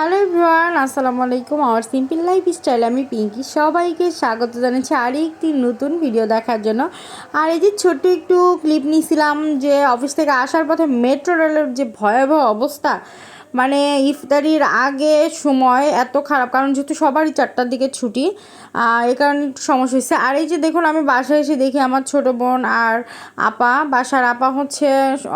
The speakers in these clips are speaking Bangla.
হ্যালো এভরিওয়ান আসসালামু আলাইকুম আমার সিম্পল লাইফ স্টাইল আমি পিঙ্কি। সবাইকে স্বাগত জানাচ্ছি আর একটি নতুন ভিডিও দেখার জন্য। আর এই যে ছোট্ট একটু ক্লিপ নিয়েছিলাম যে অফিস থেকে আসার পথে মেট্রো রেলের যে ভয়াবহ অবস্থা মানে ইফতারির আগে সময় এত খারাপ, কারণ যেহেতু সবারই চারটার দিকে ছুটি এই কারণে একটু সমস্যা হয়েছে। আর এই যে দেখুন, আমি বাসায় এসে দেখি আমার ছোট বোন আর আপা, বাসার আপা হচ্ছে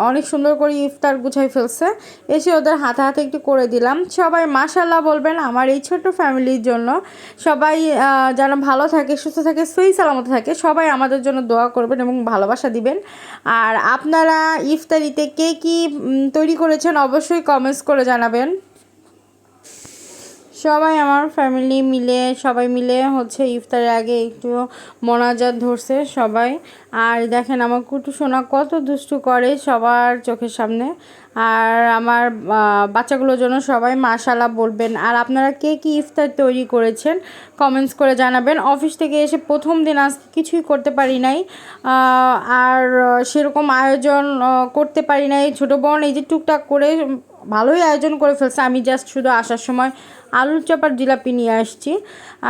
অনেক সুন্দর করে ইফতার গুছাই ফেলছে। এসে ওদের হাতে হাতে একটু করে দিলাম। সবাই মাশাল্লাহ বলবেন আমার এই ছোট ফ্যামিলির জন্য। সবাই যেন ভালো থাকে, সুস্থ থাকে সই সালামত থাকে, সবাই আমাদের জন্য দোয়া করবেন এবং ভালোবাসা দিবেন। আর আপনারা ইফতারিতে কে কী তৈরি করেছেন অবশ্যই কমেন্টস করে জানাবেন। সবাই আমার ফ্যামিলি মিলে, সবাই মিলে হচ্ছে ইফতারের আগে একটু মোনাজাত ধরছে সবাই। আর দেখেন আমার কুটু সোনা কত দুষ্টু করে সবার চোখের সামনে। আর আমার বাচ্চাগুলোর জন্য সবাই মাশাল্লাহ বলবেন। আর আপনারা কে কী ইফতার তৈরি করেছেন কমেন্টস করে জানাবেন। অফিস থেকে এসে প্রথম দিন আজকে কিছুই করতে পারি নাই। আর সেরকম আয়োজন করতে পারি নাই। ছোটো বোন এই যে টুকটাক করে ভালোই আয়োজন করে ফেলছে। আমি জাস্ট শুধু আসার সময় আলুর চাপার জিলাপি নিয়ে আসছি।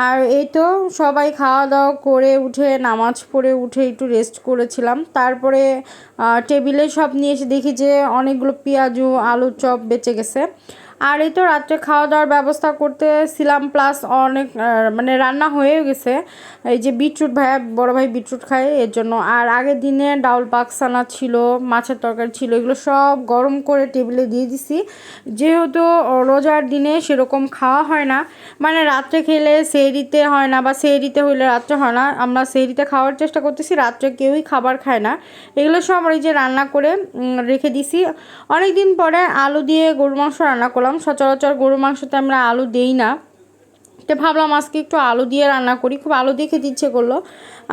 আর এই তো সবাই খাওয়া দাওয়া করে উঠে, নামাজ পড়ে উঠে একটু রেস্ট করেছিলাম। তারপরে টেবিলে সব নিয়ে এসে দেখি যে অনেকগুলো পেঁয়াজু, আলুর চপ বেঁচে গেছে। আর এই তো রাত্রে খাওয়া দাওয়ার ব্যবস্থা করতেছিলাম প্লাস অনেক মানে রান্না হয়ে গেছে। এই যে বিটরুট ভাইয়া, বড় ভাই বিটরুট খায়, এর জন্য। আর আগের দিনে ডাউল পাকসানা ছিল, মাছের তরকারি ছিল, এগুলো সব গরম করে টেবিলে দিয়ে দিছি। যেহেতু রোজার দিনে সেরকম খাওয়া হয় না মানে রাত্রে খেলে সেহরিতে হয় না বা সেহরিতে হইলে রাত্রে হয় না, আমরা সেহরিতে খাওয়ার চেষ্টা করতেছি, রাত্রে কেউই খাবার খায় না। এগুলো সব এই যে রান্না করে রেখে দিছি। অনেক দিন পরে আলু দিয়ে গরু মাংস রান্না করলাম। সচরাচর গরু মাংসতে আমরা আলু দেই না। তো ভাবলাম আজকে একটু আলু দিয়ে রান্না করি, খুব আলু দিয়ে খেতে ইচ্ছে করল।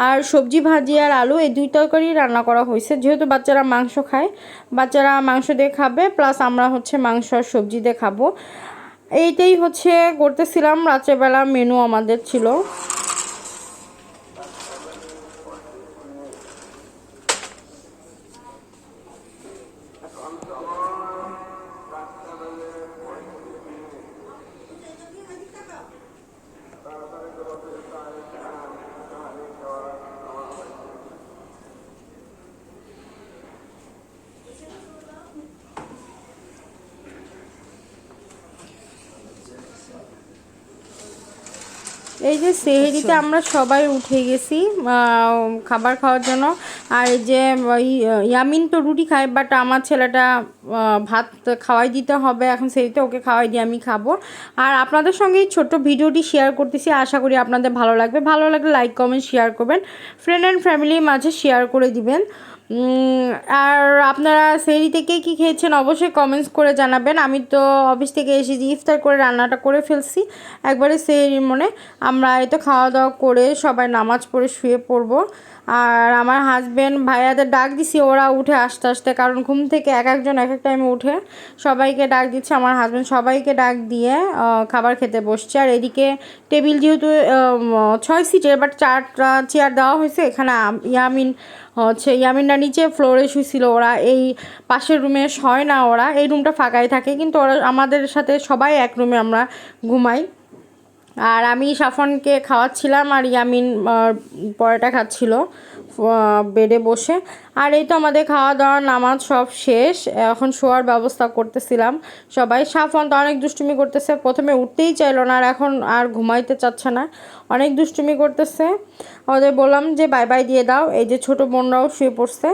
আর সবজি ভাজি আর আলু, এই দুই তরকারি রান্না করা হয়েছে। যেহেতু বাচ্চারা মাংস খায়, বাচ্চারা মাংস দিয়ে খাবে, প্লাস আমরা হচ্ছে মাংস আর সবজি দিয়ে খাব। এইটাই হচ্ছে, করতেছিলাম। রাত্রেবেলা মেনু আমাদের ছিল। এই যে সেহেরিতে আমরা সবাই উঠে গেছি খাবার খাওয়ার জন্য। আর এই যে ইয়ামিন তো রুটি খায় বাট আমার ছেলেটা ভাত খাওয়াই দিতে হবে। এখন সেহেরিতে ওকে খাওয়াই দিয়ে আমি খাব। আর আপনাদের সঙ্গে এই ছোট্ট ভিডিওটি শেয়ার করতেছি। আশা করি আপনাদের ভালো লাগবে। ভালো লাগলে লাইক কমেন্ট শেয়ার করবেন। ফ্রেন্ড অ্যান্ড ফ্যামিলির মাঝে শেয়ার করে দিবেন। আর আপনারা সেরি থেকে কী খেয়েছেন? অবশ্যই কমেন্টস করে জানাবেন। আমি তো অফিস থেকে এসেছি ইফতার করে রান্নাটা করে ফেলছি, একবারে সেরি মনে আমরা তো খাওয়া দাওয়া করে সবাই নামাজ পড়ে শুয়ে পড়ব। আর আমার হাজব্যান্ড ভাইয়াদের ডাক দিছি, ওরা উঠে আস্তে আস্তে, কারণ ঘুম থেকে এক একজন এক এক টাইমে উঠে সবাইকে ডাক দিচ্ছে। আমার হাজব্যান্ড সবাইকে ডাক দিয়ে খাবার খেতে বসছে। আর এদিকে টেবিল যেহেতু ছয় সিটের বাট চারটা চেয়ার দেওয়া হয়েছে, এখানে ইয়ামিন হচ্ছে, ইয়ামিনরা নিচে ফ্লোরে শুয়েছিল ওরা এই পাশের রুমে শয় না, ওরা এই রুমটা ফাঁকাই থাকে, কিন্তু ওরা আমাদের সাথে সবাই এক রুমে আমরা ঘুমাই। আর আমি সাফনকে খাওয়াচ্ছিলাম আর ইয়ামিন পরোটা খাচ্ছিল। বেডে বসে। আর এই তো আমাদের খাওয়া দাওয়া নামাজ সব শেষ। এখন শোয়ার ব্যবস্থা করতেছিলাম। সবাই সাফন তো অনেক দুষ্টুমি করতেছে। প্রথমে উঠতেই চাইলো না আর এখন আর ঘুমাইতে চাচ্ছে না। অনেক দুষ্টুমি করতেছে। ওদের বললাম যে, বাই বাই দিয়ে দাও। এই যে ছোট বোনরাও শুয়ে পড়ছে।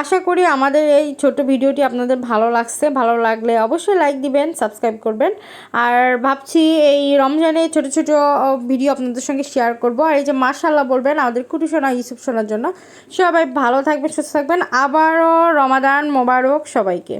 আশা করি আমাদের এই ছোট ভিডিওটি আপনাদের ভালো লাগছে। ভালো লাগলে অবশ্যই লাইক দিবেন, সাবস্ক্রাইব করবেন। আর ভাবছি এই রমজানে ছোট ছোট ভিডিও আপনাদের সঙ্গে শেয়ার করব। আর এই যে মাশাল্লাহ বলবেন, আমাদের কুটু সোনা ইউসুফ শোনার জন্য সবাই ভালো থাকবেন সুস্থ থাকবেন। আবারও রমাদান মোবারক সবাইকে।